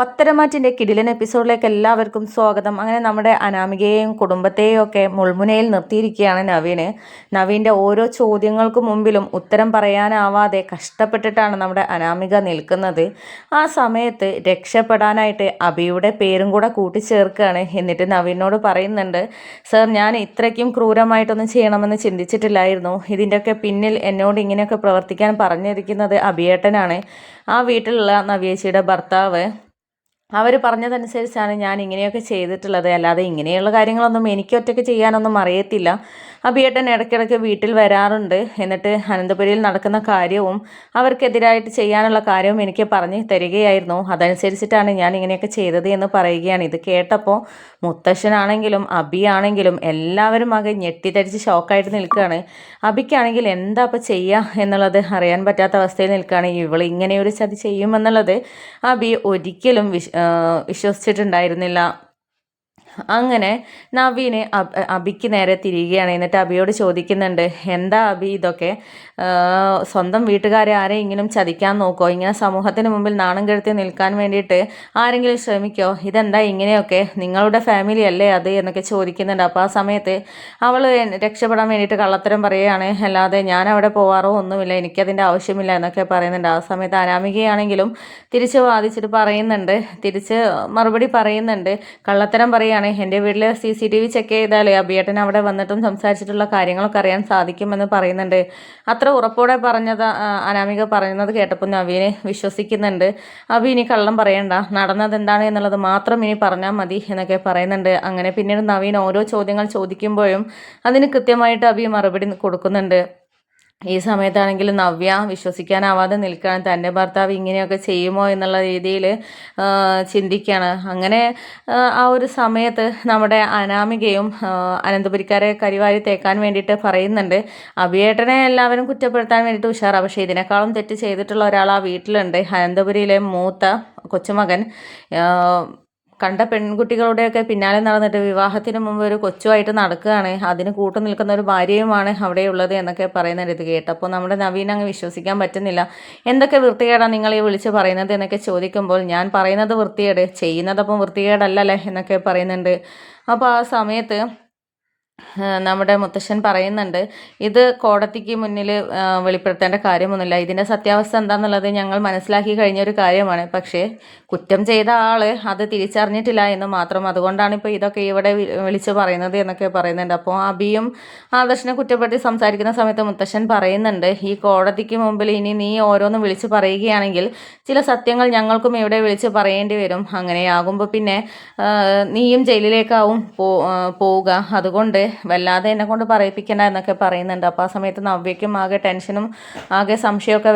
പത്തരമാറ്റിന്റെ കിടിലൻ എപ്പിസോഡിലേക്ക് എല്ലാവർക്കും സ്വാഗതം. അങ്ങനെ നമ്മുടെ അനാമികയെയും കുടുംബത്തെയും ഒക്കെ മുൾമുനയിൽ നിർത്തിയിരിക്കുകയാണ് നവീന്. നവീന്റെ ഓരോ ചോദ്യങ്ങൾക്ക് മുമ്പിലും ഉത്തരം പറയാനാവാതെ കഷ്ടപ്പെട്ടിട്ടാണ് നമ്മുടെ അനാമിക നിൽക്കുന്നത്. ആ സമയത്ത് രക്ഷപ്പെടാനായിട്ട് അബിയുടെ പേരും കൂടെ കൂട്ടിച്ചേർക്കുകയാണ്. എന്നിട്ട് നവീനോട് പറയുന്നുണ്ട് സർ ഞാൻ ഇത്രയ്ക്കും ക്രൂരമായിട്ടൊന്നും ചെയ്യണമെന്ന് ചിന്തിച്ചിട്ടില്ലായിരുന്നു. ഇതിന്റെയൊക്കെ പിന്നിൽ എന്നോട് ഇങ്ങനെയൊക്കെ പ്രവർത്തിക്കാൻ പറഞ്ഞിരിക്കുന്നത് അബിയേട്ടനാണ്. ആ വീട്ടിലുള്ള നവ്യേച്ചിയുടെ ഭർത്താവ് അവർ പറഞ്ഞതനുസരിച്ചാണ് ഞാൻ ഇങ്ങനെയൊക്കെ ചെയ്തിട്ടുള്ളത്. അല്ലാതെ ഇങ്ങനെയുള്ള കാര്യങ്ങളൊന്നും എനിക്ക് ഒറ്റയ്ക്ക് ചെയ്യാനൊന്നും അറിയത്തില്ല. അബിയേട്ടൻ ഇടയ്ക്കിടയ്ക്ക് വീട്ടിൽ വരാറുണ്ട്. എന്നിട്ട് അനന്തപുരിയിൽ നടക്കുന്ന കാര്യവും അവർക്കെതിരായിട്ട് ചെയ്യാനുള്ള കാര്യവും എനിക്ക് പറഞ്ഞു തരികയായിരുന്നു. അതനുസരിച്ചിട്ടാണ് ഞാൻ ഇങ്ങനെയൊക്കെ ചെയ്തത് എന്ന് പറയുകയാണ്. ഇത് കേട്ടപ്പോൾ മുത്തശ്ശനാണെങ്കിലും അബിയാണെങ്കിലും എല്ലാവരും ആകെ ഞെട്ടിത്തരിച്ച് ഷോക്കായിട്ട് നിൽക്കുകയാണ്. അബിക്കാണെങ്കിൽ എന്താ അപ്പോൾ ചെയ്യുക എന്നുള്ളത് അറിയാൻ പറ്റാത്ത അവസ്ഥയിൽ നിൽക്കുകയാണ്. ഇവൾ ഇങ്ങനെയൊരു ചതി ചെയ്യുമെന്നുള്ളത് അബി ഒരിക്കലും വിശ് വിശ്വസിച്ചിട്ടുണ്ടായിരുന്നില്ല. അങ്ങനെ നവീന് അബിക്ക് നേരെ തിരിയുകയാണ്. എന്നിട്ട് അബിയോട് ചോദിക്കുന്നുണ്ട് എന്താ അബി ഇതൊക്കെ? സ്വന്തം വീട്ടുകാരെ ആരെയെങ്കിലും ചതിക്കാൻ നോക്കോ? ഇങ്ങനെ സമൂഹത്തിന് മുമ്പിൽ നാണം കെടുത്തി നിൽക്കാൻ വേണ്ടിയിട്ട് ആരെങ്കിലും ശ്രമിക്കോ? ഇതെന്താ ഇങ്ങനെയൊക്കെ? നിങ്ങളുടെ ഫാമിലി അല്ലേ അത്? എന്നൊക്കെ ചോദിക്കുന്നുണ്ട്. അപ്പോൾ ആ സമയത്ത് അവൾ രക്ഷപ്പെടാൻ വേണ്ടിയിട്ട് കള്ളത്തരം പറയുകയാണ്. അല്ലാതെ ഞാൻ അവിടെ പോവാറോ ഒന്നുമില്ല എനിക്കതിന്റെ ആവശ്യമില്ല എന്നൊക്കെ പറയുന്നുണ്ട്. ആ സമയത്ത് അനാമികയാണെങ്കിലും തിരിച്ച് വാദിച്ചിട്ട് പറയുന്നുണ്ട്. തിരിച്ച് മറുപടി പറയുന്നുണ്ട്. കള്ളത്തരം പറയുകയാണ്. എന്റെ വീട്ടിൽ C C T V check ചെയ്താൽ അബിയേട്ടൻ അവിടെ വന്നിട്ടും സംസാരിച്ചിട്ടുള്ള കാര്യങ്ങളൊക്കെ അറിയാൻ സാധിക്കുമെന്ന് പറയുന്നുണ്ട്. അത്ര ഉറപ്പോടെ പറഞ്ഞത് അനാമിക പറയുന്നത് കേട്ടപ്പോൾ നവീനെ വിശ്വസിക്കുന്നുണ്ട്. അബി ഇനി കള്ളം പറയണ്ട. നടന്നത് എന്താണ് എന്നുള്ളത് മാത്രം ഇനി പറഞ്ഞാൽ മതി എന്നൊക്കെ പറയുന്നുണ്ട്. അങ്ങനെ പിന്നീട് നവീൻ ഓരോ ചോദ്യങ്ങൾ ചോദിക്കുമ്പോഴും അതിന് കൃത്യമായിട്ട് അബി മറുപടി കൊടുക്കുന്നുണ്ട്. ഈ സമയത്താണെങ്കിൽ നവ്യ വിശ്വസിക്കാനാവാതെ നിൽക്കുകയാണ്. തന്റെ ഭർത്താവ് ഇങ്ങനെയൊക്കെ ചെയ്യുമോ എന്നുള്ള രീതിയിൽ ചിന്തിക്കുകയാണ്. അങ്ങനെ ആ ഒരു സമയത്ത് നമ്മുടെ അനാമികയും അനന്തപുരിക്കാരെ കരിവാരി തേക്കാൻ വേണ്ടിയിട്ട് പറയുന്നുണ്ട്. അഭിയേട്ടനെ എല്ലാവരും കുറ്റപ്പെടുത്താൻ വേണ്ടിയിട്ട് ഉഷാറാണ് പക്ഷേ ഇതിനേക്കാളും തെറ്റ് ചെയ്തിട്ടുള്ള ഒരാൾ ആ വീട്ടിലുണ്ട്. അനന്തപുരിയിലെ മൂത്ത കൊച്ചുമകൻ. കണ്ട പെൺകുട്ടികളുടെയൊക്കെ പിന്നാലെ നടന്നിട്ട് വിവാഹത്തിന് മുമ്പ് ഒരു കൊച്ചുമായിട്ട് നടക്കുകയാണ്. അതിന് കൂട്ടു നിൽക്കുന്ന ഒരു ഭാര്യയുമാണ് അവിടെയുള്ളത് എന്നൊക്കെ പറയുന്നത് ഇത് കേട്ടപ്പോൾ നമ്മുടെ നവീൻ അങ്ങ് വിശ്വസിക്കാൻ പറ്റുന്നില്ല. എന്തൊക്കെ വൃത്തികേടാണ് നിങ്ങൾ ഈ വിളിച്ച് പറയുന്നത് എന്നൊക്കെ ചോദിക്കുമ്പോൾ ഞാൻ പറയുന്നത് വൃത്തികേട് ചെയ്യുന്നതപ്പം വൃത്തികേടല്ലല്ലേ എന്നൊക്കെ പറയുന്നുണ്ട്. അപ്പോൾ ആ സമയത്ത് നമ്മുടെ മുത്തശ്ശൻ പറയുന്നുണ്ട് ഇത് കോടതിക്ക് മുന്നിൽ വെളിപ്പെടുത്തേണ്ട കാര്യമൊന്നുമില്ല. ഇതിന്റെ സത്യാവസ്ഥ എന്താണെന്നുള്ളത് ഞങ്ങൾ മനസ്സിലാക്കി കഴിഞ്ഞ ഒരു കാര്യമാണ്. പക്ഷേ കുറ്റം ചെയ്ത ആൾ അത് തിരിച്ചറിഞ്ഞിട്ടില്ല എന്ന് മാത്രം അതുകൊണ്ടാണ് ഇപ്പോൾ ഇതൊക്കെ ഇവിടെ വിളിച്ച് പറയുന്നത് എന്നൊക്കെ പറയുന്നുണ്ട്. അപ്പോൾ അബിയും ആദർശനെ കുറ്റപ്പെടുത്തി സംസാരിക്കുന്ന സമയത്ത് മുത്തശ്ശൻ പറയുന്നുണ്ട് ഈ കോടതിക്ക് മുമ്പിൽ ഇനി നീ ഓരോന്നും വിളിച്ച് പറയുകയാണെങ്കിൽ ചില സത്യങ്ങൾ ഞങ്ങൾക്കും ഇവിടെ വിളിച്ച് പറയേണ്ടി വരും. അങ്ങനെയാകുമ്പോൾ പിന്നെ നീയും ജയിലിലേക്കാവും പോവുക. അതുകൊണ്ട് വല്ലാതെ എന്നെ കൊണ്ട് പറയിപ്പിക്കണ്ട എന്നൊക്കെ പറയുന്നുണ്ട്. അപ്പോൾ ആ സമയത്ത് നവ്യയ്ക്കും ആകെ ടെൻഷനും ആകെ സംശയമൊക്കെ